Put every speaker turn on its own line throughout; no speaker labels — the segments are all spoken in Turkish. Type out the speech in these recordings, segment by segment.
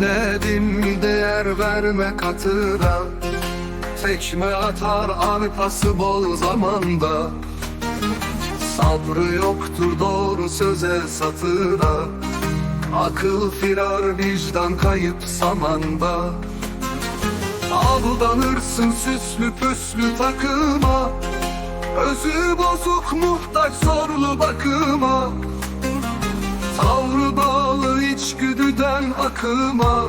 Denedim değer verme katıra Tekme atar arpası bol zamanda. Sabrı yoktur doğru söze satıra Akıl firar vicdan kayıp samanda Aldanırsın süslü püslü takıma. Özü bozuk muhtaç zorlu bakıma akıma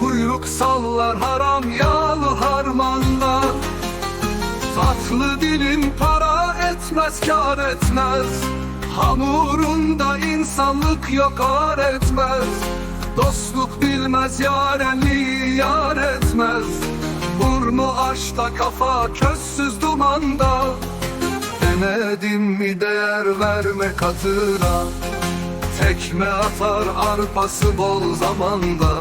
Kuyruk sallar haram yağlı harmanda. Tatlı dilim para etmez kar etmez. Hamurunda insanlık yok ar etmez. Dostluk bilmez yarenliği yar etmez. Burnu aşta kafa közsüz dumanda? Denedim mi değer verme katıra Tekme atar arpası bol zamanda.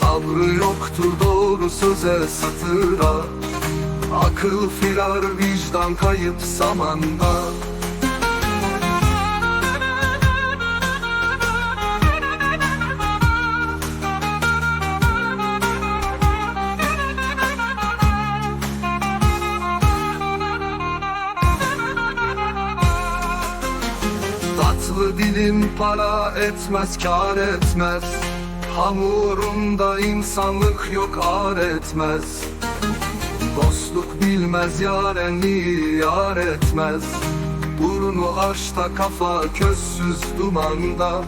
Sabrı yoktur doğru söze satıra. Akıl firar vicdan kayıp zamanda Dilim para etmez kar etmez. Hamurunda insanlık yok ar etmez. Dostluk bilmez yarenliği yar etmez. Burnu aşta kafa közsüz dumanda.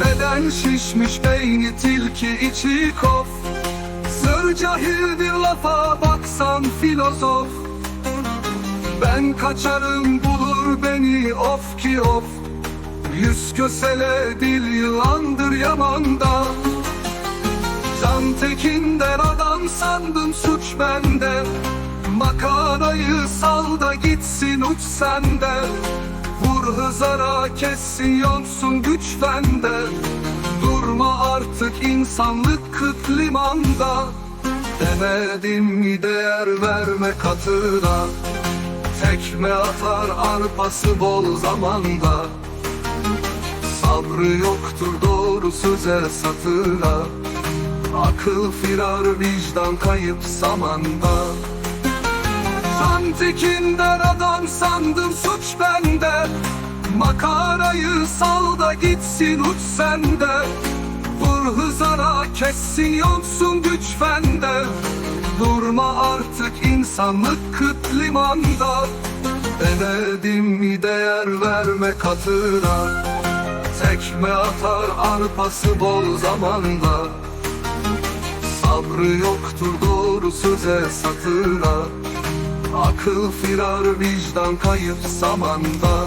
Beden şişmiş beyni tilki içi kof. Sır cahildir lafa baksan filozof. Ben kaçarım bulur beni of ki of Yüz kösele dil yılandır yamanda. Can tekinden adam sandım suç bende. Makarayı sal da gitsin uç sende. Vur hızara kessin yonsun güç bende. Durma artık insanlık kıt limanda. Demedim mi değer verme katına. Tekme atar arpası bol zamanda Sabrı yoktur doğru söze satıra Akıl firar vicdan kayıp zamanda. Santikinden adam sandım suç bende. Makarayı sal da gitsin uç sende. Vur hızara kessin yonsun güç bende. Durma artık insanlık kıt limanda. Denedim mi değer verme katına Tekme atar arpası bol zamanda. Sabrı yoktur doğru söze satıra Akıl firar vicdan kayıp zamanda